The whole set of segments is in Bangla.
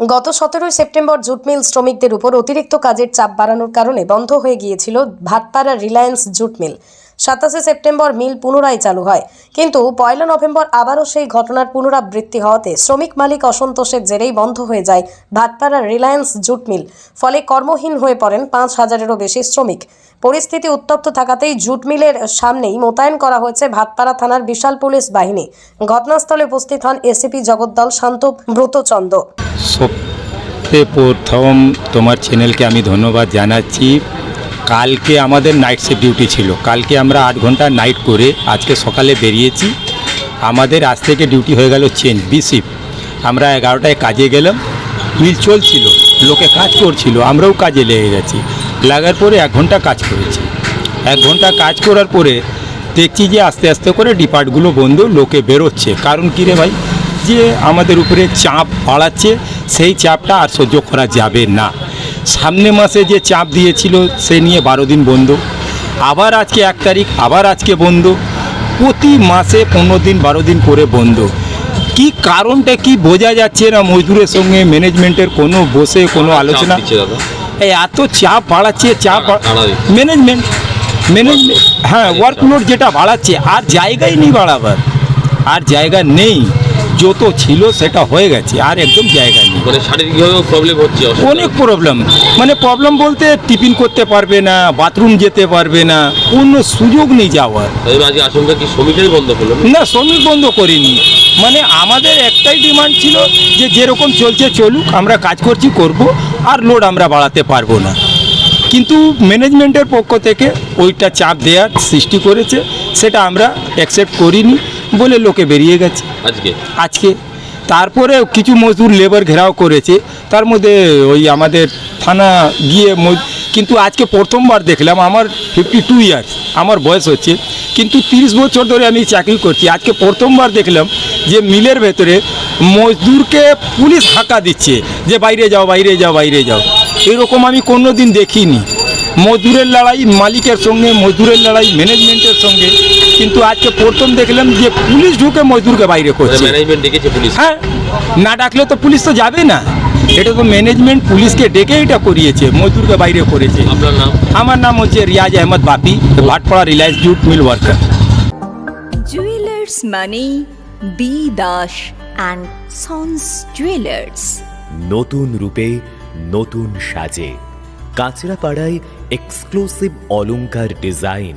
গত সতেরোই সেপ্টেম্বর জুট মিল শ্রমিকদের উপর অতিরিক্ত কাজের চাপ বাড়ানোর কারণে বন্ধ হয়ে গিয়েছিল ভাতপাড়া রিলায়েন্স জুট মিল। সাতাশে সেপ্টেম্বর মিল পুনরায় চালু হয়। কিন্তু পয়লা নভেম্বর আবারও সেই ঘটনার পুনরাবৃত্তি হওয়াতে শ্রমিক মালিক অসন্তোষের জেরেই বন্ধ হয়ে যায় ভাতপাড়া রিলায়েন্স জুট মিল। ফলে কর্মহীন হয়ে পড়েন পাঁচ হাজারেরও বেশি শ্রমিক। পরিস্থিতি উত্তপ্ত থাকাতেই জুট মিলের সামনেই মোতায়েন করা হয়েছে ভাতপাড়া থানার বিশাল পুলিশ বাহিনী। ঘটনাস্থলে উপস্থিত হন এসিপি জগদ্দল শান্ত ব্রতচন্দ্র। সবথেকে প্রথম তোমার চ্যানেলকে আমি ধন্যবাদ জানাচ্ছি। কালকে আমাদের নাইট শিফট ডিউটি ছিল। কালকে আমরা আট ঘণ্টা নাইট করে আজকে সকালে বেরিয়েছি। আমাদের আজ থেকে ডিউটি হয়ে গেল চেঞ্জ বি শিফট আমরা এগারোটায় কাজে গেলাম। মিল চলছিল, লোকে কাজ করছিল, আমরাও কাজে লেগে গেছি। লাগার পরে এক ঘণ্টা কাজ করেছি। এক ঘণ্টা কাজ করার পরে দেখছি যে আস্তে আস্তে করে ডিপার্টগুলো বন্ধ, লোকে বেরোচ্ছে। কারণ কী রে ভাই? যে আমাদের উপরে চাপ বাড়াচ্ছে, সেই চাপটা আর সহ্য করা যাবে না। সামনে মাসে যে চাপ দিয়েছিল সে নিয়ে বারো দিন বন্ধ। আবার আজকে এক তারিখ আবার আজকে বন্ধ। প্রতি মাসে পনেরো দিন বারো দিন করে বন্ধ। কি কারণটা কি বোঝা যাচ্ছে না মজদুরের সঙ্গে ম্যানেজমেন্টের কোনো বসে কোনো আলোচনা? এই এত চাপ বাড়াচ্ছে চাপ? ম্যানেজমেন্ট ম্যানেজমেন্ট হ্যাঁ ওয়ার্কলোড যেটা বাড়াচ্ছে আর জায়গাই নেই বাড়াবার। আর জায়গা নেই। যত ছিল সেটা হয়ে গেছে আর একদম জায়গা নেই। মানে শারীরিকভাবেও প্রবলেম হচ্ছে অনেক প্রবলেম মানে প্রবলেম বলতে টিফিন করতে পারবে না বাথরুম যেতে পারবে না কোনো সুযোগ নেই যাওয়ার। তাই আজকে আশঙ্কা কি শ্রমিকেরই বন্ধ করল না শ্রমিক বন্ধ করিনি। মানে আমাদের একটাই ডিমান্ড ছিল যে যেরকম চলছে চলুক আমরা কাজ করছি করব আর লোড আমরা বাড়াতে পারব না। কিন্তু ম্যানেজমেন্টের পক্ষ থেকে ওইটা চাপ দেওয়ার সৃষ্টি করেছে সেটা আমরা অ্যাকসেপ্ট করিনি। বলে লোকে বেরিয়ে গেছে। আজকে? আজকে। তারপরে কিছু মজদুর লেবার ঘেরাও করেছে। তার মধ্যে ওই আমাদের থানা গিয়ে কিন্তু আজকে প্রথমবার দেখলাম আমার ফিফটি টু ইয়ার্স আমার বয়স হচ্ছে। কিন্তু তিরিশ বছর ধরে আমি চাকরি করছি। আজকে প্রথমবার দেখলাম যে মিলের ভেতরে মজদুরকে পুলিশ হাঁকা দিচ্ছে যে বাইরে যাও বাইরে যাও বাইরে যাও। এরকম আমি কোনো দিন দেখিনি। মজদুরের লড়াই মালিকের সঙ্গে মজদুরের লড়াই ম্যানেজমেন্টের সঙ্গে। কিন্তু আজকে প্রথম দেখলাম যে পুলিশ ঢুকে মজদুরকে বাইরে করছে। ম্যানেজমেন্ট ডেকেছে পুলিশ? হ্যাঁ না ডাকলে তো পুলিশ তো যাবে না। এটা তো ম্যানেজমেন্ট পুলিশকে ডেকে এটা করিয়েছে মজদুরকে বাইরে করেছে। আপনার নাম? আমার নাম হচ্ছে Riyaz Ahmad Bapi Bhatpara Reliance jute mill worker jewellers মানে B Das and sons jewellers নতুন রূপে নতুন সাজে। কাঁচরাপাড়ায় এক্সক্লুসিভ অলংকার ডিজাইন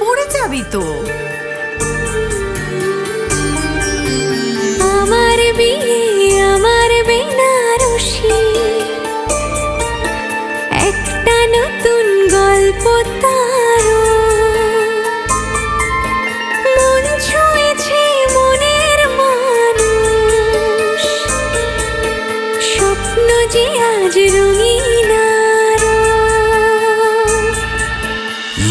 পড়ে যাবি তো। আমার বিয়ে, আমার বেনারসি। একটা নতুন গল্প তার। মন মনের স্বপ্ন যে আজ রঙিন